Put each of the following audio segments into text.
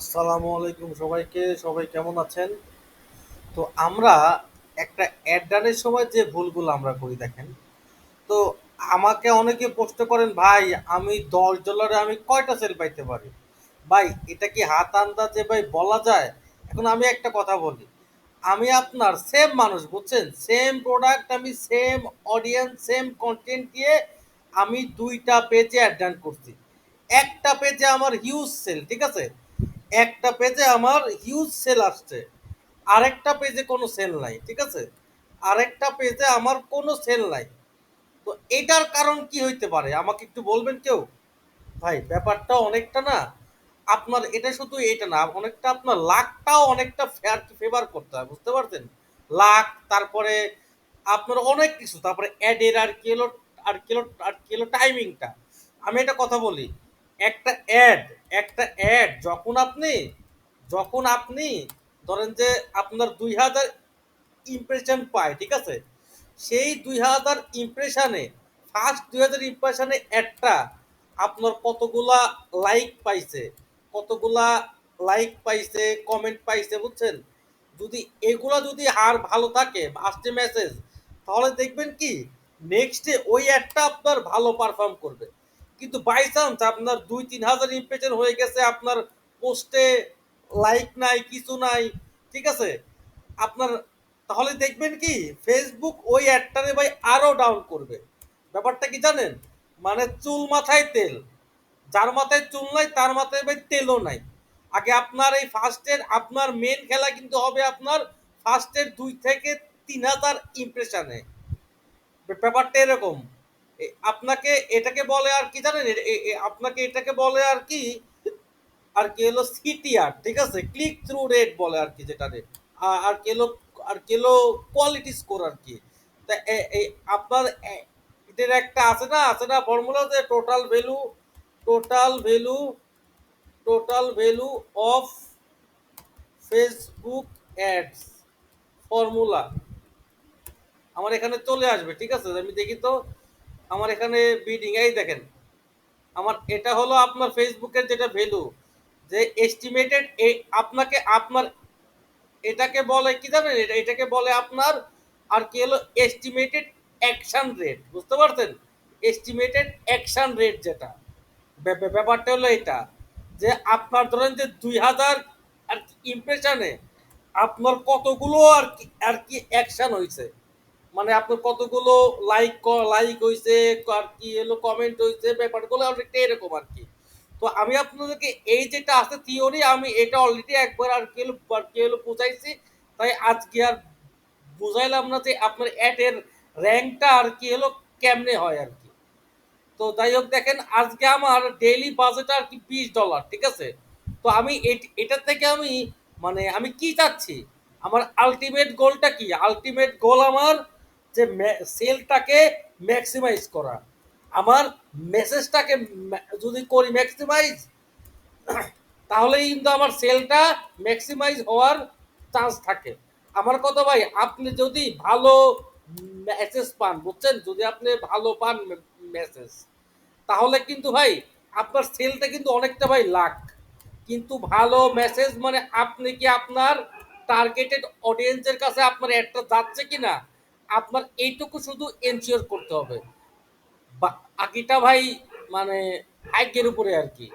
আসসালামু আলাইকুম সবাইকে, সবাই কেমন আছেন? তো আমরা একটা অ্যাড ডানের সময় যে ভুলগুলো আমরা করি, দেখেন। তো আমাকে অনেকে প্রশ্ন করেন, ভাই, আমি দশ ডলারে আমি কয়টা সেল পাইতে পারি? ভাই, এটা কি হাত আন্দাজে ভাই বলা যায়? এখন আমি একটা কথা বলি। আমি আপনার সেম মানুষ, বুঝছেন? সেম প্রোডাক্ট আমি সেম অডিয়েন্স সেম কন্টেন্ট দিয়ে আমি দুইটা পেজে অ্যাড ডান করছি। একটা পেজে আমার হিউজ সেল ঠিক আছে? একটা পেজে আমার হিউজ সেল আসছে। আরেকটা পেজে কোনো সেল নাই, ঠিক আছে? আরেকটা পেজে আমার কোনো সেল নাই। তো এটার কারণ কি হইতে পারে? আমাকে একটু বলবেন কেউ? ভাই, ব্যাপারটা অনেকটা না, আপনার এটা শুধু এটা না, অনেকটা আপনার লাকটাও অনেকটা ফেয়ার ফেভার করতে হয়, বুঝতে পারছেন? লাক তারপরে আপনার অনেক কিছু, তারপরে অ্যাডের আর কি হলো আর কি হলো আর কি হলো টাইমিংটা আমি এটা কথা বলি একটা অ্যাড একটা অ্যাড যখন আপনি যখন আপনি ধরেন যে আপনার দুই হাজার ইমপ্রেশন পায়, ঠিক আছে? সেই দুই হাজার ইমপ্রেশনে ফার্স্ট দুই হাজার ইমপ্রেশনে অ্যাডটা আপনার কতগুলা লাইক পাইছে, কতগুলা লাইক পাইছে কমেন্ট পাইছে, বুঝছেন? যদি এগুলা যদি আর ভালো থাকে আসছে মেসেজ তাহলে দেখবেন কি নেক্সটে ওই অ্যাডটা আপনার ভালো পারফর্ম করবে। কিন্তু বাই চান্স আপনার দুই, তিন হাজার ইমপ্রেশন হয়ে গেছে, আপনার পোস্টে লাইক নাই, কিছু নাই, ঠিক আছে? আপনার, তাহলে দেখবেন কি ফেসবুক ওই অ্যাডটারে ভাই আরও ডাউন করবে। ব্যাপারটা কি জানেন? মানে চুল মাথায় তেল। যার মাথায় চুল নাই, তার মাথায় ভাই তেলও নাই। আগে আপনার এই ফার্স্টের আপনার মেন খেলা কিন্তু হবে আপনার ফার্স্টের দুই থেকে তিন হাজার ইমপ্রেশনে ব্যাপারটা এরকম। আপনাকে এটাকে বলে আর কি জানেন? আপনাকে এটাকে বলে আর কি আর কি হলো সিটিআর ঠিক আছে? ক্লিক থ্রু রেট বলে আর কি যেটা রে আর কি হলো, আর কি হলো কোয়ালিটি স্কোর আর কি। তা আপনার এটার একটা আছে না আছে না ফর্মুলা যে total value total value total value of Facebook ads formula আমার এখানে চলে আসবে, ঠিক আছে? আমি দেখি তো। আমার এখানে বিডিং এই দেখেন। আমার এটা হলো আপনার ফেসবুকের যেটা ভ্যালু যে এস্টিমেটেড আপনাকে আপনার, এটাকে বলে কি জানেন? এটা, এটাকে বলে আপনার, আর কি হলো? এস্টিমেটেড অ্যাকশন রেট বুঝতে পারছেন? এস্টিমেটেড অ্যাকশন রেট যেটা। ব্যাপ- ব্যাপ- ব্যাপারটা হলো এটা, যে আপনার ধরেন যে দুই হাজার, আর কি ইমপ্রেশনে আপনার কতগুলো আর কি আর কি অ্যাকশন হয়েছে মানে আপনার কতগুলো লাইক লাইক হয়েছে আর কি এলো কমেন্ট হয়েছে ব্যাপারগুলো অনেকটা এরকম আর কি। তো আমি আপনাদেরকে এই যেটা আছে থিওরি আমি এটা অলরেডি একবার আর কি হলো, আর কি হলো বুঝাইছি। তাই আজকে আর বুঝাইলাম না যে আপনার অ্যাডের র্যাঙ্কটা আর কি হলো কেমনে হয় আর কি। তো যাই হোক দেখেন, আজকে আমার ডেইলি বাজেট আর কি বিশ ডলার ঠিক আছে? তো আমি এটা থেকে আমি মানে আমি কি চাচ্ছি? আমার আলটিমেট গোলটা কি? আলটিমেট গোল আমার যে সেলটাকে ম্যাক্সিমাইজ করা। আমার মেসেজটাকে যদি করি ম্যাক্সিমাইজ তাহলেই কিন্তু আমার সেলটা ম্যাক্সিমাইজ হওয়ার চান্স থাকে। আমার কথা ভাই, আপনি যদি ভালো মেসেজ পান, বুঝছেন? যদি আপনি ভালো পান মেসেজ তাহলে কিন্তু ভাই, আপনার সেলটা কিন্তু অনেকটা ভাই লাখ। কিন্তু ভালো মেসেজ মানে আপনি কি আপনার টার্গেটেড অডিয়েন্সের কাছে আপনার অ্যাডটা যাচ্ছে কি না আপনার এইটুকু শুধু এনশিওর করতে হবে। বাকিটা ভাই মানে ভাগ্যের উপরে আর কি।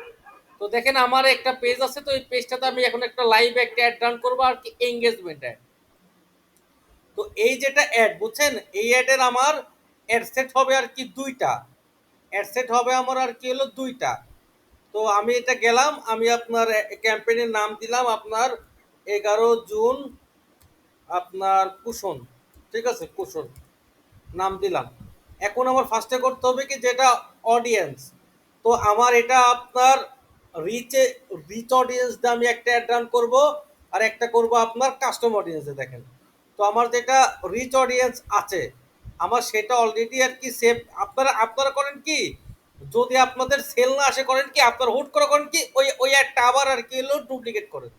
তো দেখেন আমার একটা পেজ আছে, তো এই পেজটাতে আমি এখন একটা লাইভ একটা অ্যাড রান করব আর কি এঙ্গেজমেন্ট অ্যাড তো এই যেটা অ্যাড বুঝছেন? এই অ্যাডের আমার অ্যাড সেট হবে আর কি দুইটা। অ্যাড সেট হবে আমার আর কি হলো দুইটা। তো আমি এটা গেলাম, আমি আপনার ক্যাম্পেইনের নাম দিলাম আপনার এগারো জুন, আপনার কুশন। ঠিক আছে কুশন নাম দিলাম। এখন আমার ফার্স্টে করতে হবে কি যেটা অডিয়েন্স তো আমার এটা আপনার রিচে রিচ অডিয়েন্স দিয়ে আমি একটা অ্যাড রান করব, আর একটা করব আপনার কাস্টম অডিয়েন্সে দেখেন। তো আমার যেটা রিচ অডিয়েন্স আছে, আমার সেটা অলরেডি আর কি সেভ আপনারা আপনারা করেন কি, যদি আপনাদের সেল না আসে করেন কি, আপনার হুট করে করেন কি, ওই ওই একটা আবার আর কি হলো ডুপ্লিকেট করেন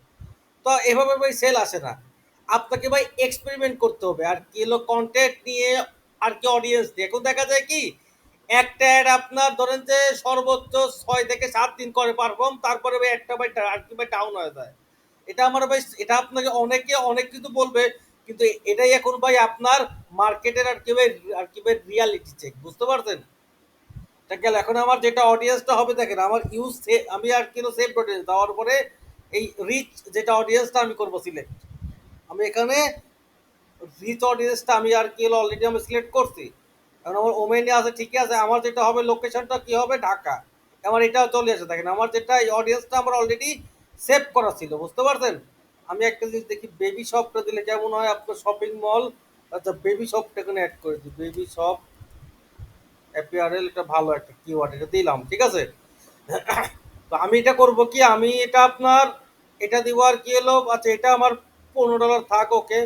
তো এভাবে ওই সেল আসে না। আপনাকে ভাই এক্সপেরিমেন্ট করতে হবে। আর কি হলো কন্টেন্ট নিয়ে আর কি অডিয়েন্স দিয়ে। এখন দেখা যায় কি, একটা অ্যাড আপনার ধরেন যে সর্বোচ্চ ছয় থেকে সাত দিন করে পারফর্ম তারপরে ভাই একটা ভাই আর কি ভাই ডাউন হয়ে যায়। এটা আমার ভাই, এটা আপনাকে অনেকে, অনেক কিছু বলবে, কিন্তু এটাই এখন ভাই আপনার মার্কেটের আর কি ভাই, আর কি ভাই রিয়ালিটি চেক বুঝতে পারছেন? এটা গেল, এখন আমার যেটা অডিয়েন্সটা হবে, দেখেন আমার ইউজ আমি আর কিলো সেভ অডিয়েন্স দেওয়ার পরে এই রিচ যেটা অডিয়েন্সটা আমি করব সিলেক্ট আমি এখানে রিচ অডিয়েন্সটা আমি আর কি অলরেডি আমি সিলেক্ট করছি। কারণ আমার ওমেনে আছে, ঠিকই আছে, আমার যেটা হবে লোকেশনটা কি হবে? ঢাকা। আমার এটাও চলে আসে দেখেন আমার যেটা এই অডিয়েন্সটা আমার অলরেডি সেভ করা ছিল, বুঝতে পারছেন? আমি একটা জিনিস দেখি বেবি শপটা দিলে কেমন হয়? আপনার শপিং মল আচ্ছা বেবি শপটা এখানে অ্যাড করে দিই। বেবি শপ অ্যাপিয়ারেল এটা ভালো একটা কিওয়ার্ড এটা দিলাম, ঠিক আছে? তো আমি এটা করব কি? আমি এটা আপনার, এটা দিব আর কি হলো? আচ্ছা এটা আমার পনেরো ডলার থাক, ওকে?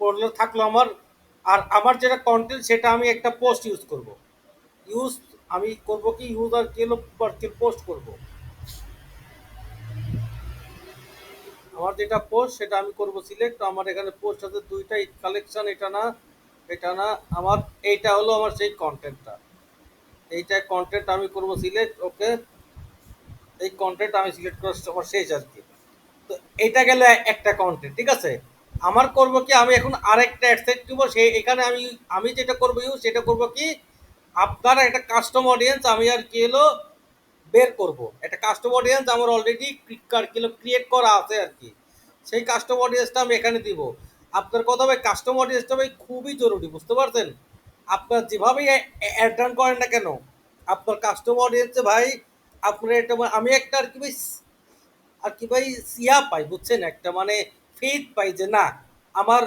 পনেরো ডলার থাকল আমার। আর আমার যেটা কন্টেন্ট সেটা আমি একটা পোস্ট ইউজ করব। ইউজ আমি করব কি? ইউজ আর কি হলো পোস্ট করব। আমার যেটা পোস্ট সেটা আমি করব সিলেক্ট আমার এখানে পোস্ট আছে দুইটা কালেকশন এটা না এটা না, আমার এইটা হলো আমার সেই কন্টেন্টটা এইটা কন্টেন্ট আমি করব সিলেক্ট ওকে? এই কন্টেন্ট আমি সিলেক্ট করার আমার শেষ আর কি। তো এটা গেল একটা কন্টেন্ট ঠিক আছে? আমার করব কি, আমি এখন আরেকটা অ্যাডসেট দিব সেই এখানে আমি আমি যেটা করব ইউ সেটা করব কি, আপনার একটা কাস্টম অডিয়েন্স আমি আর কি হলো বের করব। একটা কাস্টম অডিয়েন্স আমার অলরেডি কিলো ক্রিয়েট করা আছে আর কি। সেই কাস্টম অডিয়েন্সটা আমি এখানে দিব। আপনার কথা ভাই কাস্টম অডিয়েন্সটা ভাই খুবই জরুরি, বুঝতে পারছেন? আপনার যেভাবেই অ্যাড রান করেন না কেন, আপনার কাস্টম অডিয়েন্সে ভাই, আপনার এটা, আমি একটা আর কি ভাই আর কি ভাই সিয়া পাই, বুঝছেন? একটা মানে ফেথ পাই যে, না, আমার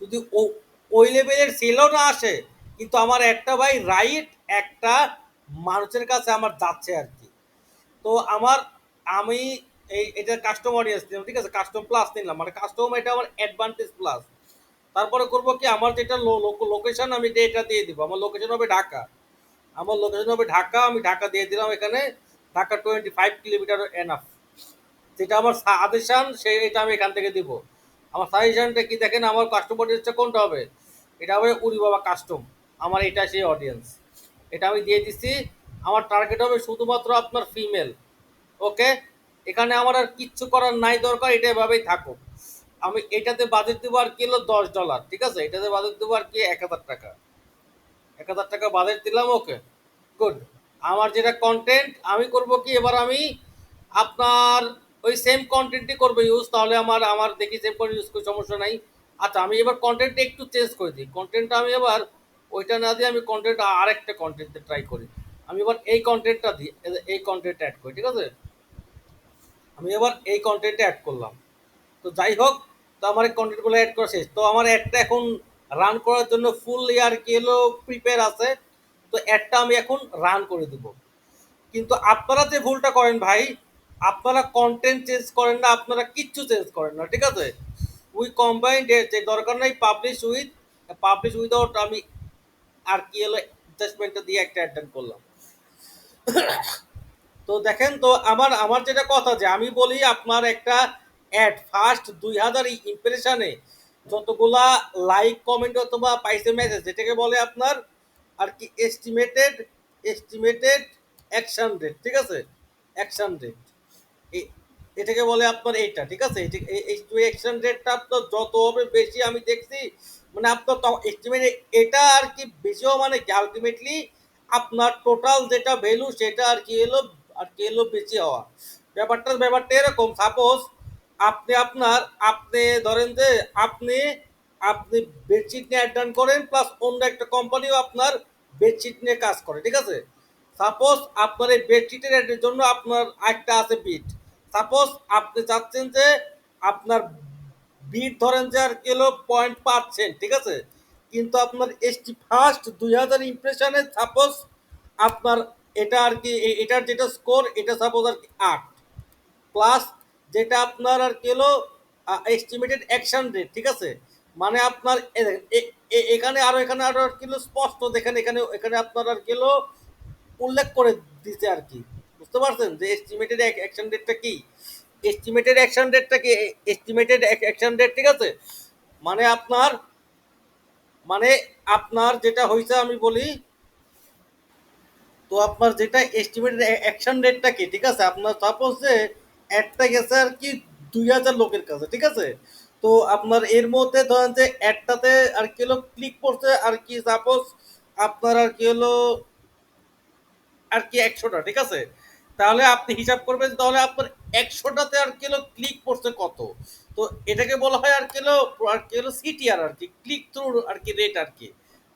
যদি ও, ওই লেভেলের সেলও না আসে, কিন্তু আমার একটা ভাই রাইট একটা মানুষের কাছে আমার যাচ্ছে আর কি। তো আমার, আমি এই, এটা কাস্টম অডিয়েন্স নিলাম ঠিক আছে? কাস্টম প্লাস নিলাম মানে কাস্টম এটা আমার অ্যাডভান্টেজ প্লাস তারপরে করব কি? আমার যেটা লোকেশন আমি এটা দিয়ে দিব। আমার লোকেশন হবে ঢাকা। আমার লোকেশন হবে ঢাকা, আমি ঢাকা দিয়ে দিলাম এখানে। Dhaka twenty five kilometre enough যেটা আমার সাজেশন সেটা আমি এখান থেকে দিব। আমার সাজেশানটা কি দেখেন, আমার কাস্টম অডিয়েন্সটা কোনটা হবে? এটা হবে উরি বাবা কাস্টম আমার এটা সেই অডিয়েন্স এটা আমি দিয়ে দিচ্ছি আমার টার্গেট হবে শুধুমাত্র আপনার ফিমেল ওকে এখানে আমার আর কিচ্ছু করার নাই দরকার, এটা এভাবেই থাকুক। আমি এটাতে বাজেট দেবো আর কিলো দশ ডলার ঠিক আছে? এটাতে বাজেট দেবো আর কি এক হাজার টাকা। এক হাজার টাকা বাজেট দিলাম ওকে গুড আমার যেটা কন্টেন্ট আমি করব কি? এবার আমি আপনার ওই সেম কন্টেন্টই করব ইউজ তাহলে আমার আমার দেখি সেম করে ইউজ করি সমস্যা নাই। আচ্ছা আমি এবার কন্টেন্টটা একটু চেঞ্জ করে দিই। কন্টেন্টটা আমি এবার, ওইটা না দিয়ে আমি কন্টেন্ট আরেকটা কন্টেন্টে ট্রাই করি। আমি এবার এই কন্টেন্টটা দিই এই কন্টেন্টটা অ্যাড করি, ঠিক আছে? আমি এবার এই কন্টেন্টে অ্যাড করলাম। তো যাই হোক, তো আমার এই কন্টেন্টগুলো অ্যাড করা শেষ। তো আমার অ্যাডটা এখন রান করার জন্য ফুল ইয়ার কি হলো প্রিপেয়ার আছে। তো অ্যাডটা আমি এখন রান করে দিব। কিন্তু আপনারা যে ভুলটা করেন ভাই আপনারা কন্টেন্ট চেঞ্জ করেন না, আপনারা কিচ্ছু চেঞ্জ করেন না, ঠিক আছে? উই কম্বাইন্ড যে দরকার নাই পাবলিশ উইথ পাবলিশ উইদাউট আমি আর কি হলো অ্যাডজাস্টমেন্টটা দিয়ে একটা অ্যাড করলাম। তো দেখেন তো, আমার আমার যেটা কথা যে আমি বলি আপনার একটা অ্যাড ফার্স্ট দুই হাজার ইম্প্রেশনে যতগুলা লাইক কমেন্ট অথবা পাইসে মেসেজ যেটাকে বলে আপনার আর কি এস্টিমেটেড এস্টিমেটেড অ্যাকশন রেট ঠিক আছে? অ্যাকশন রেট এটাকে বলে আপনার এইটা, ঠিক আছে? এই রেটটা আপনার যত হবে বেশি আমি দেখছি মানে আপনার এস্টিমেট এটা আর কি বেশিও মানে কি আলটিমেটলি আপনার টোটাল যেটা ভ্যালু সেটা আর কি এলো, আর কি এলো বেশি হওয়া। ব্যাপারটা ব্যাপারটা এরকম সাপোজ আপনি আপনার, আপনি ধরেন যে আপনি আপনি বেডশিট নিয়ে অ্যাড করেন প্লাস অন্য একটা কোম্পানিও আপনার বেডশিট নিয়ে কাজ করে, ঠিক আছে? সাপোজ আপনার এই বেডশিটের অ্যাডের জন্য আপনার একটা আছে বিট সাপোজ আপনি চাচ্ছেন যে আপনার বিট ধরেন যে আর কিলো পয়েন্ট পাচ্ছেন ঠিক আছে? কিন্তু আপনার এসটি ফার্স্ট দুই হাজার ইমপ্রেশনে সাপোজ আপনার এটা আর কি এটার যেটা স্কোর এটা সাপোজ আর কি আট। প্লাস যেটা আপনার আর কি হলো এস্টিমেটেড অ্যাকশন রেট ঠিক আছে? মানে আপনার এখানে আরও এখানে আরও আর কিলো স্পষ্ট দেখেন এখানে এখানে আপনার আর কিলো উল্লেখ করে দিতে আর কি। বুঝতে পারছেন? যে এস্টিমেটেড অ্যাকশন ডেটটা কি? এস্টিমেটেড অ্যাকশন ডেটটা কি? এস্টিমেটেড অ্যাকশন ডেট ঠিক আছে? মানে আপনার মানে আপনার যেটা হয়েছে আমি বলি, তো আপনার যেটা এস্টিমেটেড অ্যাকশন ডেটটা কি? ঠিক আছে? আপনার সাপোজ যে অ্যাডটা গেছে আর কি দুই হাজার লোকের কাছে, ঠিক আছে? তো আপনার এর মধ্যে ধরেন যে অ্যাডটাতে আর কি হলো ক্লিক করছে, আর কি সাপোজ আপনার আর কি হলো আর কি একশোটা, ঠিক আছে? তাহলে আপনি হিসাব করবেন, তাহলে আপনার একশোটাতে আর কিলো ক্লিক করছে কত? তো এটাকে বলা হয় আর কিলো, আর কি হলো সিটিআর আর কি ক্লিক থ্রু আর কি রেট আর কি।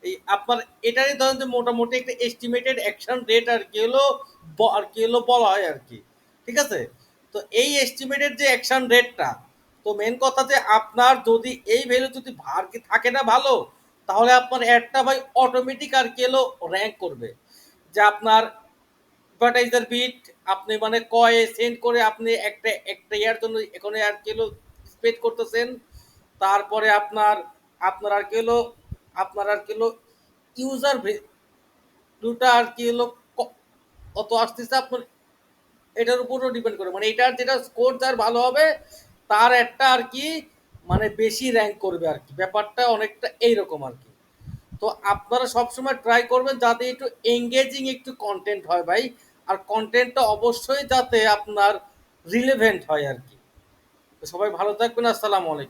এই আপনার এটারই ধরেন যে মোটামুটি একটা এস্টিমেটেড অ্যাকশন রেট আর কি হলো আর কি হলো বলা হয় আর কি, ঠিক আছে? তো এই এস্টিমেটেড যে অ্যাকশন রেটটা তো মেন কথা যে আপনার যদি এই ভ্যালু যদি আর কি থাকে না ভালো, তাহলে আপনার অ্যাডটা ভাই অটোমেটিক আর কি হলো র্যাঙ্ক করবে। যে আপনার অ্যাডভার্টাইজার বিট আপনি মানে কয়ে সেন্ড করে আপনি একটা একটা ইয়ার জন্য এখানে আর কি হলো স্পেড করতেছেন। তারপরে আপনার আপনার আর কি হলো, আপনার আর কি হলো ইউজার দুটা আর কি হলো কত আসতেছে আপনার, এটার উপরও ডিপেন্ড করে। মানে এটার যেটা স্কোর যার ভালো হবে, তার একটা আর কি মানে বেশি র্যাঙ্ক করবে আর কি। ব্যাপারটা অনেকটা এইরকম আর কি। তো আপনারা সবসময় ট্রাই করবেন যাতে একটু এঙ্গেজিং একটু কন্টেন্ট হয় ভাই। আর কন্টেন্টটা অবশ্যই যাতে আপনার রিলেভেন্ট হয় আর কি। তো সবাই ভালো থাকবেন, আসসালামু আলাইকুম।